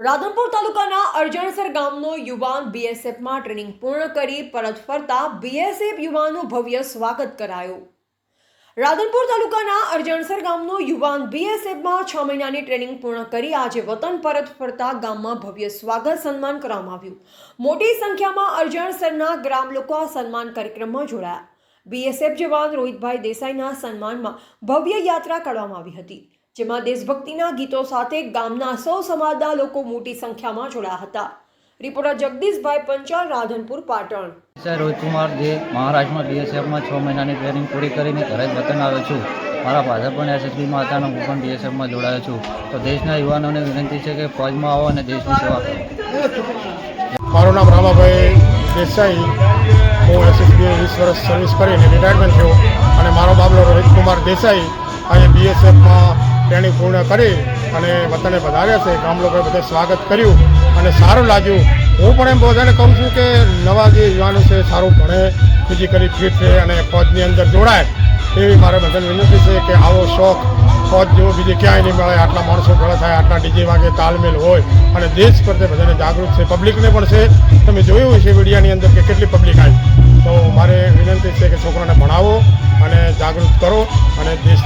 રાધનપુર તાલુકાના અરજણસર ગામનો યુવાન બીએસએફમાં ટ્રેનિંગ પૂર્ણ કરી પરત ફરતા બીએસએફ યુવાનનું ભવ્ય સ્વાગત કરાયું. રાધનપુર તાલુકાના અરજણસર ગામનો યુવાન બીએસએફમાં છ મહિનાની ટ્રેનિંગ પૂર્ણ કરી આજે વતન પરત ફરતા ગામમાં ભવ્ય સ્વાગત સન્માન કરવામાં આવ્યું. મોટી સંખ્યામાં અરજણસરના ગ્રામ લોકો આ સન્માન કાર્યક્રમમાં જોડાયા. બીએસએફ જવાન રોહિતભાઈ દેસાઈના સન્માનમાં ભવ્ય યાત્રા કાઢવામાં આવી હતી. જેમાં દેશભક્તિના ગીતો સાથે ગામના સૌ સમાજના લોકો મોટી સંખ્યામાં જોડાયા હતા. રિપોર્ટર જગદીશભાઈ પંચાલ રાધનપુર પાટણ. સર રોહિતકુમાર જે મહારાષ્ટ્રમાં બીએસએફમાં છ મહિનાની ટ્રેનિંગ પૂરી કરીને ઘરે જ વતન આવ્યો છું. મારા ફાધર પણ એસએસબીમાં હતા અને હું પણ બીએસએફમાં જોડાયો છું. તો દેશના યુવાનોને વિનંતી છે કે ફોજમાં આવો અને દેશની સેવા કરો. મારું નામ રામાભાઈ દેસાઈ. હું એસએસબી વીસ વર્ષ સર્વિસ કરીને રિટાયરમેન્ટ થયો. અને મારો બાબલો રોહિતકુમાર દેસાઈ. અહીંયા બીએસએફમાં ટ્રેનિંગ પૂર્ણ કરી અને વતને વધાર્યા છે. ગામ લોકોએ બધે સ્વાગત કર્યું અને સારું લાગ્યું. હું પણ એમ બધાને કહું છું કે નવા જે યુવાનો છે, સારું ભણે ફિઝિકલી ફિટ રહે અને ફોજની અંદર જોડાય. એવી મારે બધાને વિનંતી છે કે આવો શોખ, ફોજ જેવો બીજે ક્યાંય નહીં મળે. આટલા માણસો ભેળા થાય, આટલા ડીજે વાગે તાલમેલ હોય અને દેશ પ્રત્યે બધાને જાગૃત છે. પબ્લિકને પણ છે. તમે જોયું હશે મીડિયાની અંદર કે કેટલી પબ્લિક આવી. તો મારે વિનંતી છે કે છોકરાને ભણાવો અને જાગૃત કરો અને દેશની